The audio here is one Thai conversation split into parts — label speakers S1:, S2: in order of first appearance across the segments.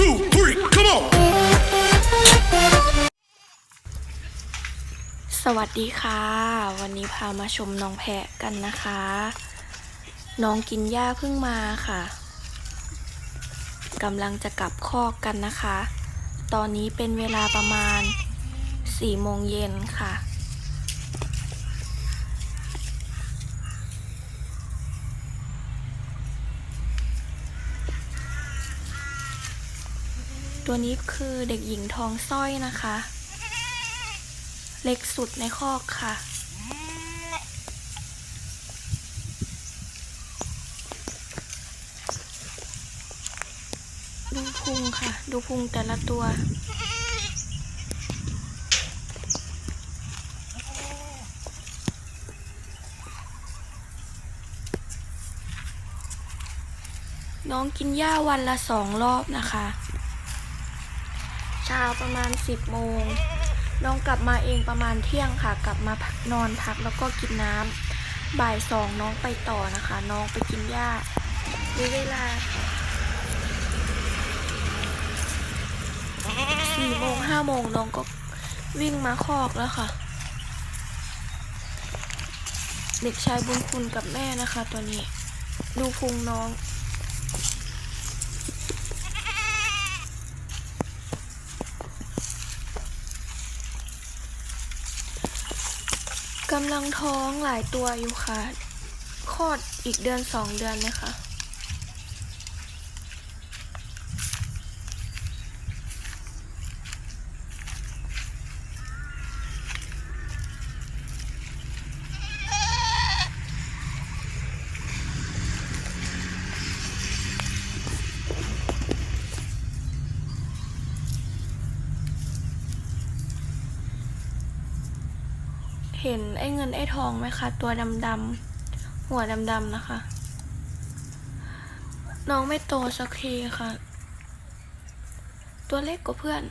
S1: two, three, come on!
S2: สวัสดีค่ะ วันนี้พามาชมน้องแพะกันนะคะ น้องกินหญ้าเพิ่งมาค่ะกำลังจะกลับคอกกันนะคะ ตอนนี้เป็นเวลาประมาณ4โมงเย็นค่ะ ตัวนี้คือเด็กหญิงทองสร้อยนะคะ เล็กสุดในคอกค่ะ ดูพุงค่ะ ดูพุงแต่ละตัวน้องกินหญ้าวันละสองรอบนะคะ เช้าประมาณสิบโมง น้องกลับมาเองประมาณเที่ยงค่ะ กลับมาพักนอนพักแล้วก็กินน้ำบ่ายสองน้องไปต่อนะคะ น้องไปกินหญ้ามีเวลาสี่โมงห้าโมงน้องก็วิ่งมาคอกแล้วค่ะ เด็กชายบุญคุณกับแม่นะคะ ตัวนี้ ดูพุงน้อง กำลังท้องหลายตัวอยู่ค่ะคลอดอีกเดือนสองเดือนนะคะ เห็นไอ้เงินไอ้ทองไหมคะ ตัวดำๆหัวดำๆนะคะ น้องไม่โตสักทีค่ะ ตัวเล็กกว่าเพื่อน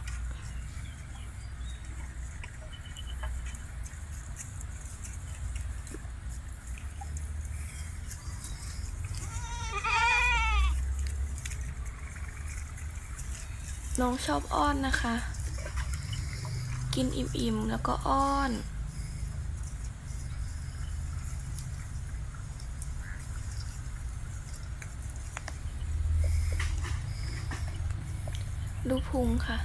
S2: น้องชอบอ้อนนะคะ กินอิ่มๆแล้วก็อ้อน ดูพุงค่ะ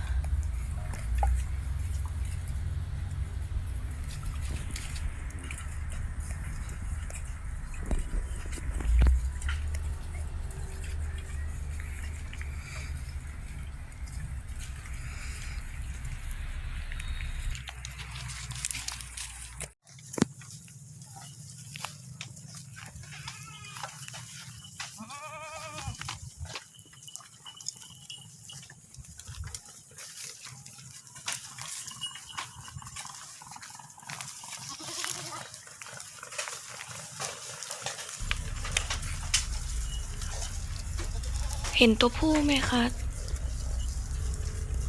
S2: เห็นตัวผู้ไหมคะ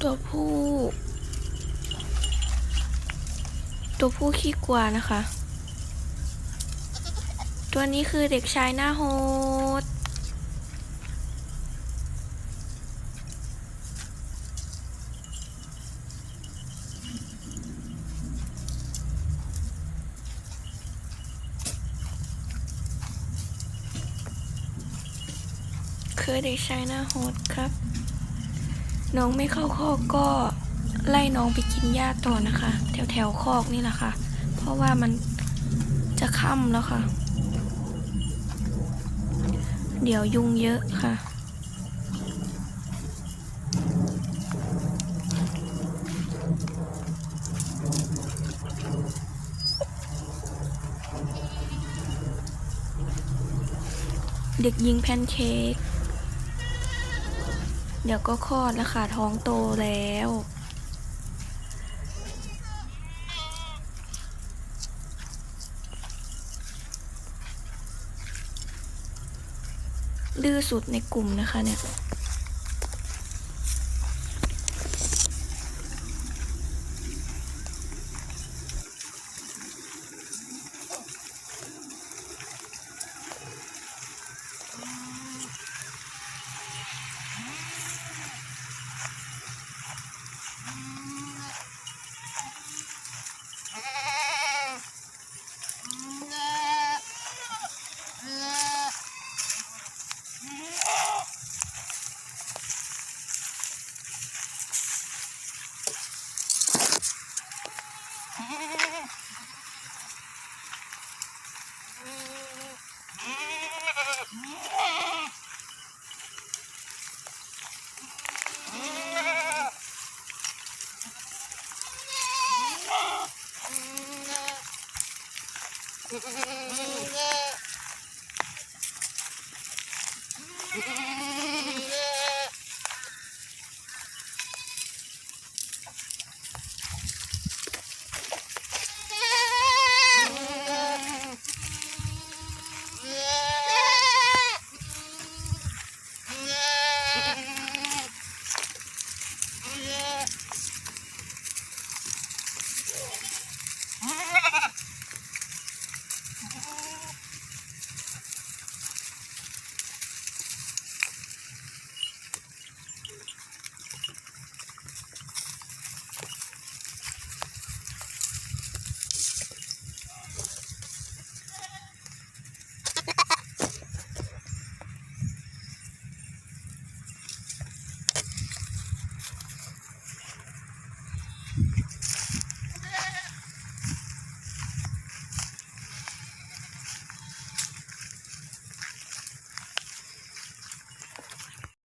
S2: ตัวผู้ ตัวผู้ขี้กลัวนะคะ ตัวนี้คือเด็กชายหน้าโฮด คือเด็กชายหน้าโฮดครับ น้องไม่เข้าคอกก็ไล่น้องไปกินหญ้าต่อนะคะ แถวแถวคอกนี่แหละค่ะ เพราะว่ามันจะค่ำแล้วค่ะ เดี๋ยวยุงเยอะค่ะเด็กหญิงแพนเค้ก เดี๋ยวก็คลอดแล้วค่ะท้องโตแล้ว ดื้อสุดในกลุ่มนะคะเนี่ย Yeah.